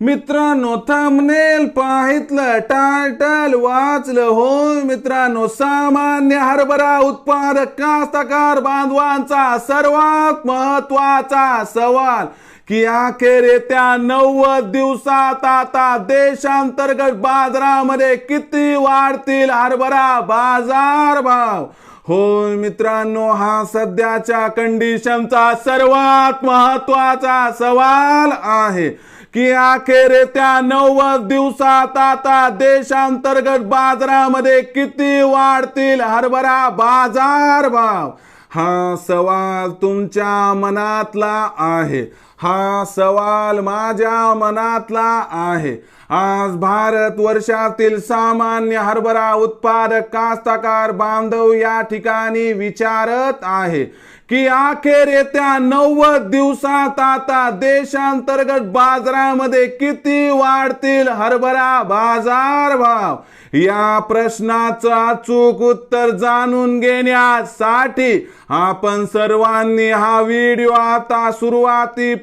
मित्रांनो thumbnail पाहितलं title वाचलं हो मित्रांनो सामान्य हरभरा उत्पादक कास्तकार बांधवांचा सर्वात महत्त्वाचा सवाल की अखेर येत्या नव्वद दिवसात आता देशांतर्गत बाजारामध्ये किती वाढतील हरभरा बाजार भाव? होय मित्रांनो हा सध्याच्या कंडिशनचा सर्वात महत्त्वाचा सवाल आहे. की अखेर त्या नव्वद दिवसात आता देशांतर्गत बाजारामध्ये किती वाढतील? हरभरा बाजार भाव. हा सवाल तुमच्या मनातला आहे. हा सवाल माझ्या मनातला आहे. आज भारत वर्षातील सामान्य हरभरा उत्पादक कास्तकार बांधव या ठिकाणी विचारत आहे की अखेर येत्या नव्वद दिवसात आता देशांतर्गत बाजारामध्ये किती वाढतील हरभरा बाजार भाव? या प्रश्नाचं अचूक उत्तर जाणून घेण्यासाठी आपण सर्वांनी हा व्हिडिओ आता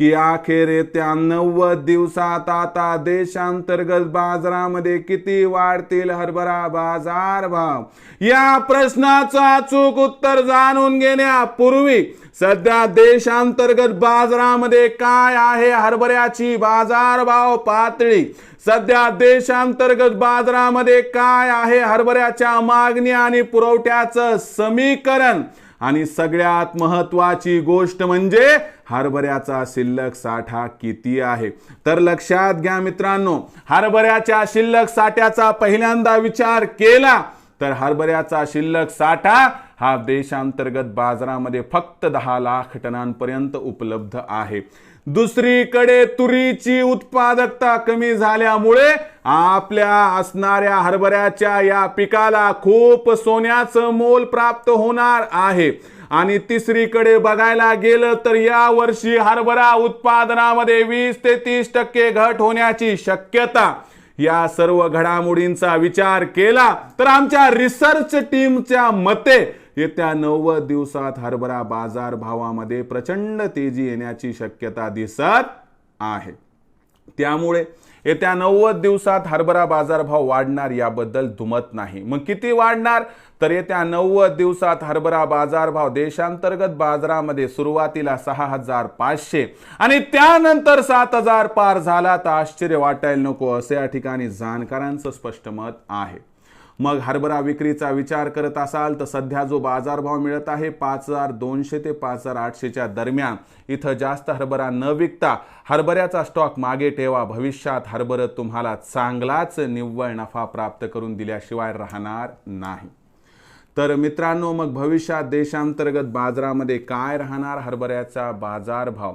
की अखेर येत्या नव्वद दिवसात आता देशांतर्गत बाजारामध्ये किती वाढतील हरभरा बाजार भाव? या प्रश्नाचं अचूक उत्तर जाणून घेण्यापूर्वी सध्या देशांतर्गत बाजारामध्ये काय आहे हरभऱ्याची बाजारभाव पातळी? सध्या देशांतर्गत बाजारामध्ये काय आहे हरभऱ्याच्या मागणी आणि पुरवठ्याचं समीकरण? आणि सगळ्यात महत्वाची गोष्ट म्हणजे हरभऱ्याचा शिल्लक साठा किती आहे? तर लक्षात घ्या मित्रांनो हरभऱ्याच्या शिल्लक साठ्याचा पहिल्यांदा विचार केला तर हरभऱ्याचा शिल्लक साठा हा देशांतर्गत बाजारामध्ये फक्त दहा लाख टनांपर्यंत उपलब्ध आहे. दुसरीकडे तुरीची उत्पादकता कमी झाल्यामुळे आपल्या असणाऱ्या हरभऱ्याच्या या पिकाला खूप सोन्याचं मोल प्राप्त होणार आहे. आणि तिसरीकडे बघायला गेलं तर या वर्षी हरभरा उत्पादनामध्ये वीस ते तीस टक्के घट होण्याची शक्यता या सर्व घडामोडींचा विचार केला तर आमच्या रिसर्च टीमच्या मते येत्या नव्वद दिवसात हरभरा बाजार भावामध्ये प्रचंड तेजी येण्याची शक्यता दिसत आहे. त्यामुळे येत्या नव्वद दिवसात हरभरा बाजारभाव वाढणार याबद्दल दुमत नाही. मग किती वाढणार? तर येत्या नव्वद दिवसात हरभरा बाजारभाव देशांतर्गत बाजारामध्ये सुरुवातीला सहा हजार पाचशे आणि त्यानंतर सात हजार पार झाला तर आश्चर्य वाटायला नको असे या ठिकाणी जाणकारांचं स्पष्ट मत आहे. मग हरभरा विक्रीचा विचार करत असाल तर सध्या जो बाजारभाव मिळत आहे पाच हजार दोनशे ते पाच हजार आठशेच्या दरम्यान. इथं जास्त हरभरा न विकता हरभऱ्याचा स्टॉक मागे ठेवा. भविष्यात हरभरं तुम्हाला चांगलाच निव्वळ नफा प्राप्त करून दिल्याशिवाय राहणार नाही. तर मित्रांनो मग भविष्यात देशांतर्गत बाजारामध्ये काय राहणार? हरभऱ्याचा बाजारभाव.